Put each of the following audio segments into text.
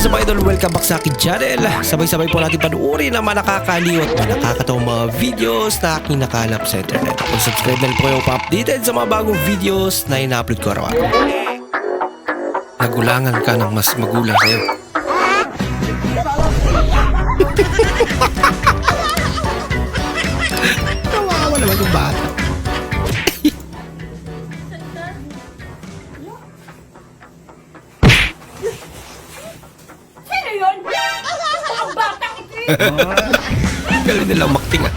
is up idol? Welcome back sa akin channel. Sabay-sabay po natin panuorin ang mga nakakaliw at nakakatawang mga videos na aking nakalap sa internet. Kung subscribe na po kayo pa-updated sa mga bagong videos na ina-upload ko araw-araw. Nagulangan ka ng mas magulang sa'yo. Kawawa naman yung bata. Yun? Ang batang ito eh! Galing nilang makting ah.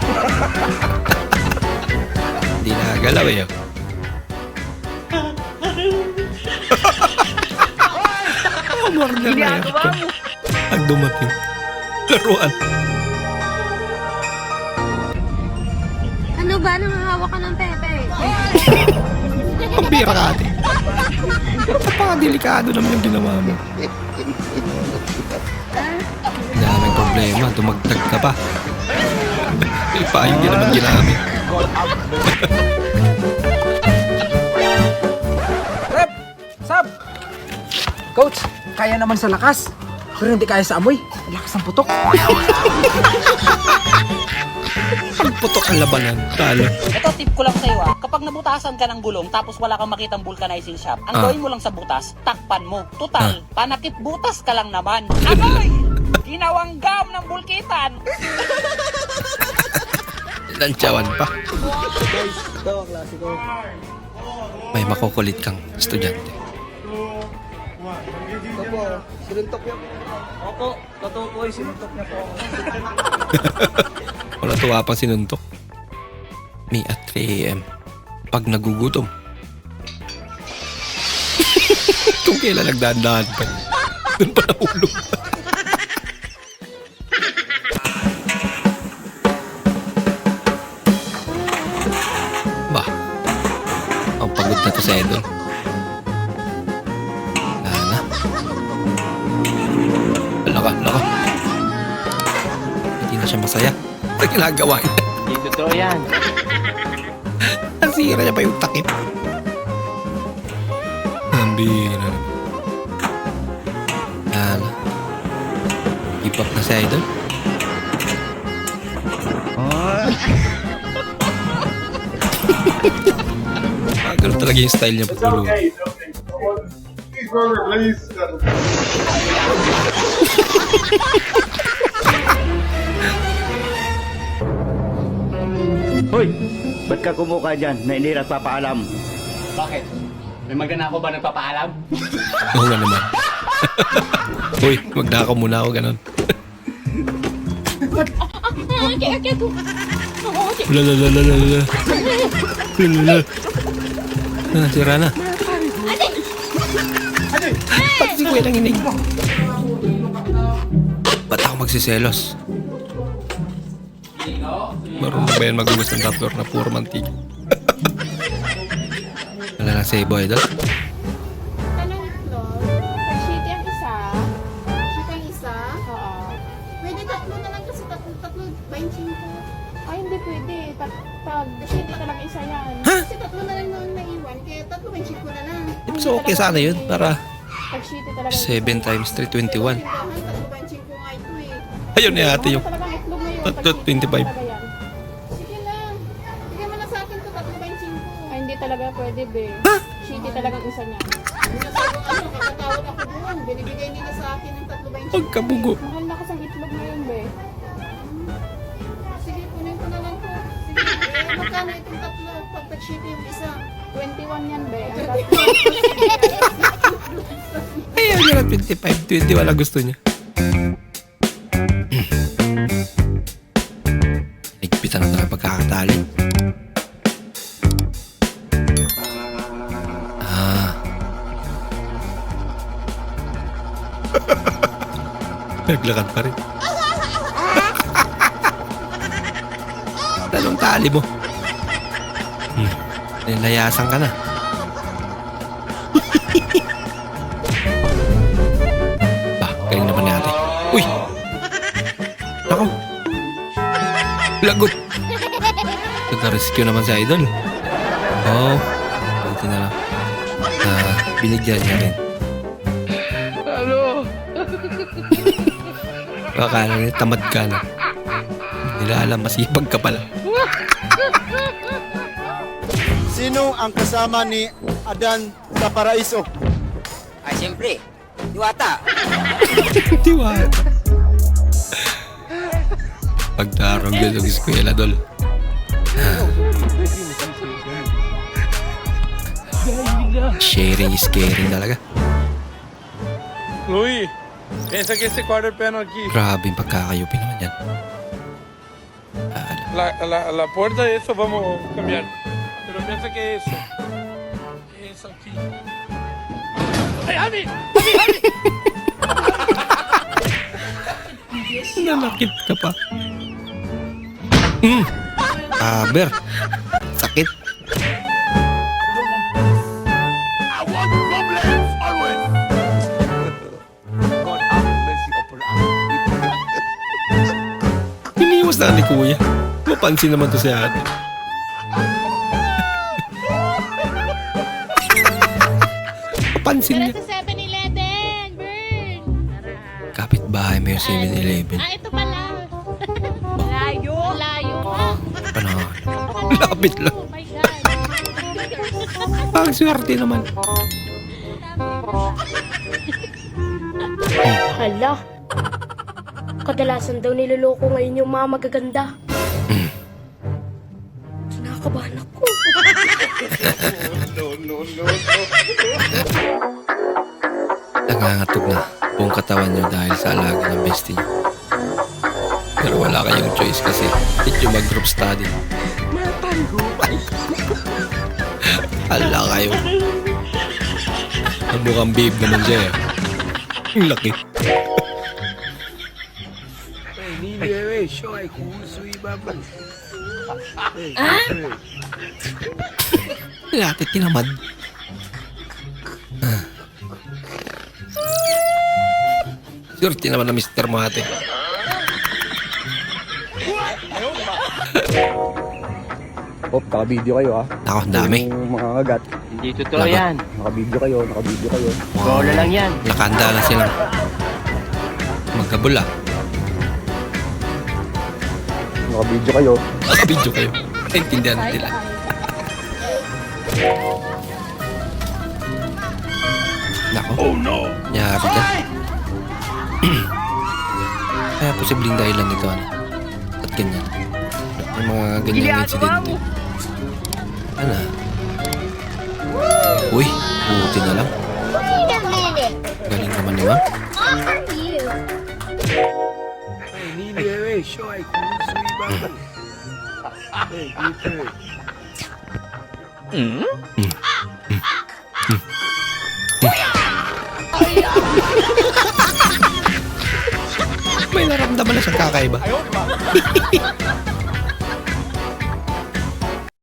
Hindi nakagalaw eh. oh. oh, Marner na yan. Pag dumating. Laruan. Ano ba? Nangahawa ka ng pepe? Ang bira ka ate. Napakadelikado naman yung ginawa mo. Problema. Dumagdag ka pa. May payong din naman ginamit. Rep! Sab! Coach, kaya naman sa lakas. Pero hindi kaya sa amoy. Ang Lakas ng putok. Pagputok ang labanan. Talo. Ito tip ko lang sa'yo ah, kapag nabutasan ka ng gulong tapos wala kang makitang vulcanizing shop, ang Ah. gawin mo lang sa butas, takpan mo. Total, panakip butas ka lang naman. Amoy! Ginawang gam ng bulkitan. Lantsawan pa. May makukulit kang estudyante. Opo, totoo po. Sinuntok niya po. Wala tuwa pa sinuntok. Me at 3 a.m. Pag nagugutom. Kung kailan nagdaan-daan pa. Doon pa nahulog. Wala na. Laka, laka. Hindi na siya masaya sa ginagawa niya. Hindi totoo yan. Nasira niya pa yung takip. Ang naman. Lala. Keep up na si Idol. Ganun talaga yung style niya. Okay, okay. Please. Hoy! Ba't ka kumuka dyan na hindi nagpapaalam? Bakit? May magana ako ba nagpapaalam? Oo nga naman. Uy, magdako muna ako ganun. Wala, la, la, la, la, Ah, sira na. Pati si Kuya lang inig. Ba't ako magsiselos? Marunong ba yan magugas ng tatlor na puro mantika? Wala na yung na lang kasi tatlo, benching ko. Ay, hindi pwede. Pag, pag sheet talaga isa yan. Kasi tatlo na lang naman So, okay sana yun para Pag sheet talaga 7 times 3, 21. Tindahan, tatlo benching ko nga ito eh. Ayun ni ate yung Talagang itlog na yun. Tatlo, Pag sheet 25. talaga yan. Sige lang. Bigyan mo na sa akin to tatlo benching ko. Ay, hindi talaga pwede, be. Sheet talagang isa niya. Ano, kakatawag ako doon. Binibigay nila sa akin ng tatlo benching ko. pagkabugo. Mahal na kasi ang itlog na yun, be. Sige, kunin ko na lang po. Sige, eh, magkano itong tatlo? Pag pag-sheet yung isa. 21 yan, be. Ang tatlo. Ayaw niya na 25, 20 wala gusto niya. Higpitan na talaga pagkakatali. Ah. Naglakad pa rin. Talong tali mo. Hmm. Nilayasan ka na. Lagot! Nagka-rescue naman si Idol. Oo. Oh, buti na lang. Ah, binigyan niya rin. Ano? Akala nila tamad ka na. Nila alam, masipag ka pala. Sino ang kasama ni Adan sa paraiso? Ay, siyempre. Diwata. Tiwala. Pagdarong yun ang eskwela, dol. Sharing is caring talaga. Luis, piensa que ese quarter penalty, Grabe yung pagkakayupi naman yan. La, la, la puerta de eso vamos a cambiar. Pero piensa que eso. Eso aquí. ¡Ay, Javi! Nanakit ka pa. Mm. Aber. Sakit. Iniwas na ni kuya. Mapansin naman to si ate. Mapansin Tara niya. sa 7-Eleven, Burn! Kapit-bahay may 7-Eleven. Ah, ito Lapit lang. Oh my God. Ang swerte naman. Hala. Kadalasan daw niloloko ngayon yung mga magaganda. Kinakabahan ako. Nangangatog na buong katawan nyo dahil sa alaga ng bestie nyo. Pero wala kayong choice kasi hit yung mag-group study. Hala kayo. Ang mukhang babe naman siya eh. Ang laki. Tinamad. Swerte naman na Mr. Mate. Op, naka-video kayo ah. Ako, dami. Yung mga kagat. Hindi totoo Laban. yan. Naka-video kayo, naka-video kayo. Bola lang yan. Nakanda na silang magkabula. Naka-video kayo. Nakabidyo kayo. Naintindihan nila. Nako. Oh no! Yari ka. Kaya posibleng dahilan nito ano. At ganyan. Yung mga ganyan insidente. Ano? Uy, buti na lang. Wait a minute. Galing naman ni ma'am. Are you? May naramdaman na siyang kakaiba.